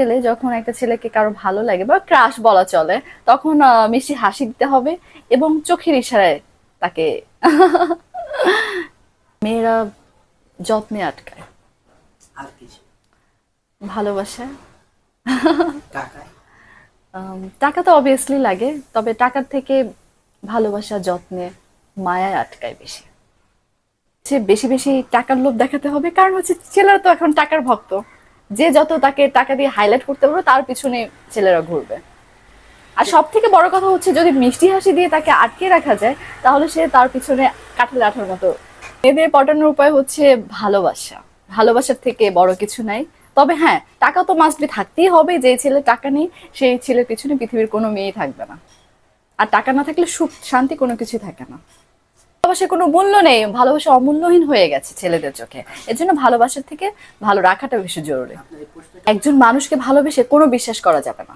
ছেলে যখন একটা ছেলেকে কারও ভালো লাগে বা ক্রাশ বলা চলে তখন মিষ্টি হাসি দিতে হবে এবং চোখের ইশারায় তাকে মেয়েরা যত্নে আটকায়। ভালোবাসা। টাকা তো অবভিয়াসলি লাগে তবে টাকার থেকে ভালোবাসা যত্নে মায়ায় আটকায় বেশি। সে বেশি বেশি টাকার লোভ দেখাতে হবে কারণ হচ্ছে ছেলেরা তো এখন টাকার ভক্ত। যে যত তাকে টাকা দিয়ে হাইলাইট করতে পারবে, তার পিছনে ছেলেরা ঘুরবে। আর সব থেকে বড় কথা হচ্ছে, যদি মিষ্টি হাসি দিয়ে তাকে আটকে রাখা যায়, তাহলে সে তার পিছনে কাঠের আঠার মতো। মেয়েদের পটানোর উপায় হচ্ছে ভালোবাসা। ভালোবাসার থেকে বড় কিছু নাই। তবে হ্যাঁ টাকা তো মাস্ট বি থাকতেই হবে, যে ছেলে টাকা নেই, সেই ছেলের পিছনে পৃথিবীর কোনো মেয়েই থাকবে না। আর টাকা না থাকলে সুখ, শান্তি কোনো কিছুই থাকে না। ভালোবাসার কোনো মূল্য নেই ভালোবাসা অমূল্যহীন হয়ে গেছে ছেলেদের চোখে। এর জন্য ভালোবাসার থেকে ভালো রাখাটা বেশি জরুরি। একজন মানুষকে ভালোবেসে কোনো বিশ্বাস করা যাবে না।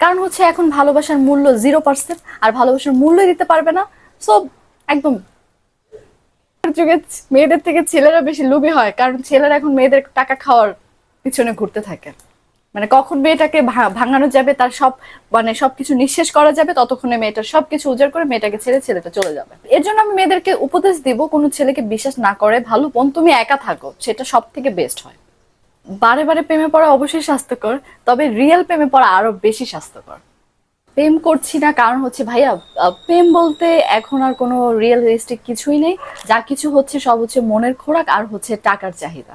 কারণ হচ্ছে এখন ভালোবাসার মূল্য জিরো পার্সেন্ট আর ভালোবাসার মূল্য দিতে পারবে না সো একদম যুগে মেয়েদের থেকে ছেলেরা বেশি লোভী হয় কারণ ছেলেরা এখন মেয়েদের টাকা খাওয়ার পিছনে ঘুরতে থাকে। মানে কখন মেয়েটাকে ভাঙানো যাবে, তার সব মানে সবকিছু নিঃশেষ করা যাবে, ততক্ষণে মেয়েটার সবকিছু উজাড় করে মেয়েটাকে ছেড়ে, ছেলেটা চলে যাবে। এর জন্য আমি মেয়েদেরকে উপদেশ দিব, কোনো ছেলেকে বিশ্বাস না করে, ভালো বোন, তুমি একা থাকো, সেটা সব থেকে বেস্ট হয়। বারে বারে প্রেমে পড়া অবশ্যই স্বাস্থ্যকর, তবে রিয়েল প্রেমে পড়া আরও বেশি স্বাস্থ্যকর। প্রেম করছি না, কারণ হচ্ছে ভাইয়া প্রেম বলতে এখন আর কোনো রিয়েলিস্টিক কিছুই নেই, যা কিছু হচ্ছে সব হচ্ছে মনের খোরাক আর হচ্ছে টাকার চাহিদা।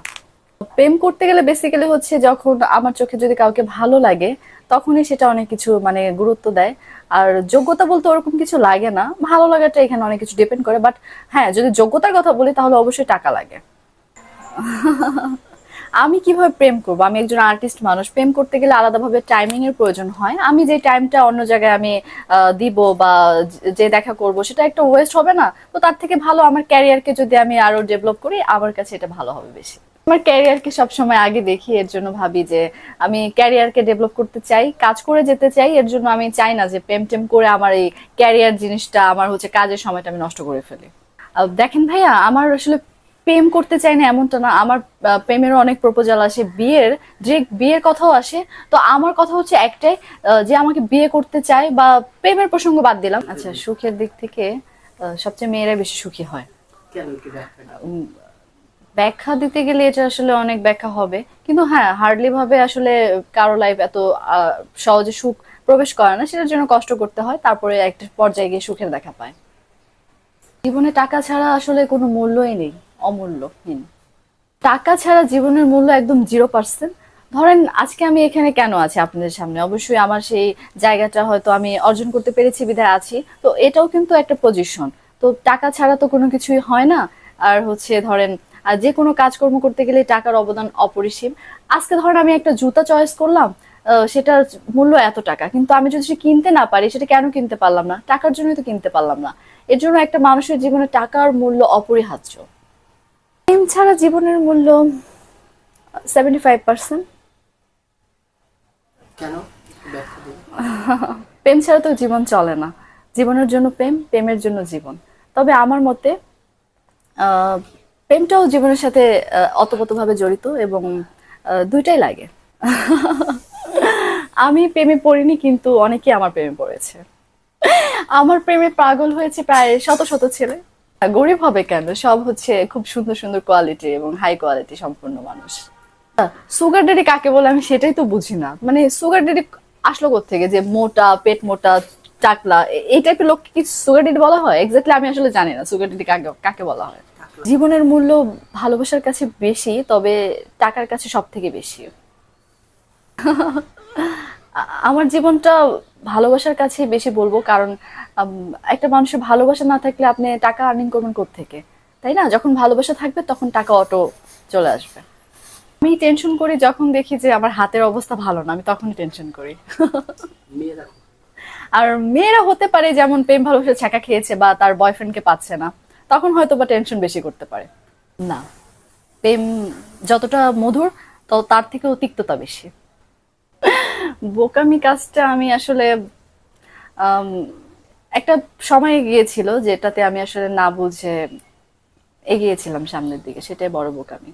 প্রেম করতে গেলে বেসিক্যালি হচ্ছে যখন আমার চোখে যদি কাউকে ভালো লাগে, তখনই সেটা অনেক কিছু মানে গুরুত্ব দেয়। আর যোগ্যতা বলতে ওরকম কিছু লাগে না। ভালো লাগাটা এখানে অনেক কিছু ডিপেন্ড করে বাট হ্যাঁ যদি যোগ্যতার কথা বলি তাহলে অবশ্যই টাকা লাগে। আমি কীভাবে প্রেম করব? আমি একজন আর্টিস্ট মানুষ, প্রেম করতে গেলে আলাদাভাবে টাইমিং এর প্রয়োজন হয়। আমি যে টাইমটা অন্য জায়গায় আমি দিব বা যে দেখা করব, সেটা একটা ওয়েস্ট হবে না। তো তার থেকে ভালো আমার ক্যারিয়ারকে যদি আমি আরও ডেভেলপ করি, আমার কাছে এটা ভালো হবে বেশি। আমার ক্যারিয়ারকে সবসময় আগে দেখি এর জন্য ভাবি যে আমি ক্যারিয়ারকে ডেভেলপ করতে চাই কাজ করে যেতে চাই এর জন্য আমি চাই না যে প্রেম টেম করে আমার এই ক্যারিয়ার জিনিসটা আমার হচ্ছে কাজের সময়টা আমি নষ্ট করে ফেলি। দেখেন ভাইয়া আমার আসলে প্রেম করতে চাই না এমনটা না। আমার প্রেমেরও অনেক প্রপোজাল আসে বিয়ের যে বিয়ের কথাও আসে। তো আমার কথা হচ্ছে একটাই যে আমাকে বিয়ে করতে চায় বা প্রেমের প্রসঙ্গ বাদ দিলাম। আচ্ছা সুখের দিক থেকে সবচেয়ে মেয়েরা বেশি সুখী হয়। ব্যাখ্যা দিতে গেলে এটা আসলে অনেক ব্যাখ্যা হবে। কিন্তু হ্যাঁ হার্ডলি ভাবে আসলে কারও লাইফ এত সহজে সুখ প্রবেশ করে না, সেটার জন্য কষ্ট করতে হয়, তারপরে একটা পর্যায়ে গিয়ে সুখের দেখা পায়। জীবনে টাকা ছাড়া আসলে কোনো মূল্যই নেই, অমূল্যহীন। টাকা ছাড়া জীবনের মূল্য একদম জিরো পার্সেন্ট ধরেন, আজকে আমি এখানে কেন আছি আপনাদের সামনে? অবশ্যই আমার সেই জায়গাটা হয়তো আমি অর্জন করতে পেরেছি, বিধায় আছি। তো এটাও কিন্তু একটা পজিশন তো টাকা ছাড়া তো কোনো কিছুই হয় না। আর হচ্ছে ধরেন যে কোনো কাজকর্ম করতে গেলে টাকার অবদান অপরিসীম। আজকে ধরেন আমি একটা জুতা চয়েস করলাম সেটার মূল্য এত টাকা কিন্তু আমি যদি সে কিনতে না পারি সেটা কেন কিনতে পারলাম না? টাকার জন্যই তো কিনতে পারলাম না। এর জন্য একটা মানুষের জীবনে টাকার মূল্য অপরিহার্য। প্রেম ছাড়া জীবনের মূল্য সেভেন্টি ফাইভ পার্সেন্ট কেন প্রেম ছাড়া তো জীবন চলে না। জীবনের জন্য প্রেম প্রেমের জন্য জীবন। তবে আমার মতে আহ, প্রেমটাও জীবনের সাথে অতপ্রতভাবে জড়িত এবং দুইটাই লাগে। আমি প্রেমে পড়িনি, কিন্তু অনেকে আমার প্রেমে পড়েছে। আমার প্রেমে পাগল হয়েছে প্রায় শত শত ছেলে। গরিব হবে কেন? সব হচ্ছে খুব সুন্দর সুন্দর কোয়ালিটি এবং হাই কোয়ালিটি সম্পূর্ণ মানুষ। সুগার ডেডি কাকে বলে আমি সেটাই তো বুঝি না। মানে সুগার ডেডি আসলো থেকে যে মোটা, পেট মোটা, টাকলা এই টাইপের লোককে কি সুগার ডেডি বলা হয়? এক্স্যাক্টলি আমি আসলে জানি না সুগার ডেডি কাকে কাকে বলা হয়। জীবনের মূল্য ভালোবাসার কাছে বেশি তবে টাকার কাছে সব থেকে বেশি আমার জীবনটা ভালোবাসার কাছে বেশি বলব কারণ একটা মানুষের ভালোবাসা না থাকলে আপনি টাকা আর্নিং করবেন থেকে তাই না? যখন ভালোবাসা থাকবে তখন টাকা অটো চলে আসবে। আমি টেনশন করি যখন দেখি যে আমার হাতের অবস্থা ভালো না আমি তখনই টেনশন করি। আর মেয়েরা হতে পারে যেমন প্রেম ভালোবাসা ছাকা খেয়েছে বা তার বয়ফ্রেন্ডকে পাচ্ছে না। তখন হয়তো বা টেনশন বেশি করতে পারে। না। প্রেম যতটা মধুর তো তার থেকেও তিক্ততা বেশি। বোকামি কাজটা আমি আসলে একটা সময় গিয়েছিল যেটাতে আমি আসলে না বুঝে এগিয়েছিলাম সামনের দিকে সেটাই বড় বোকামি।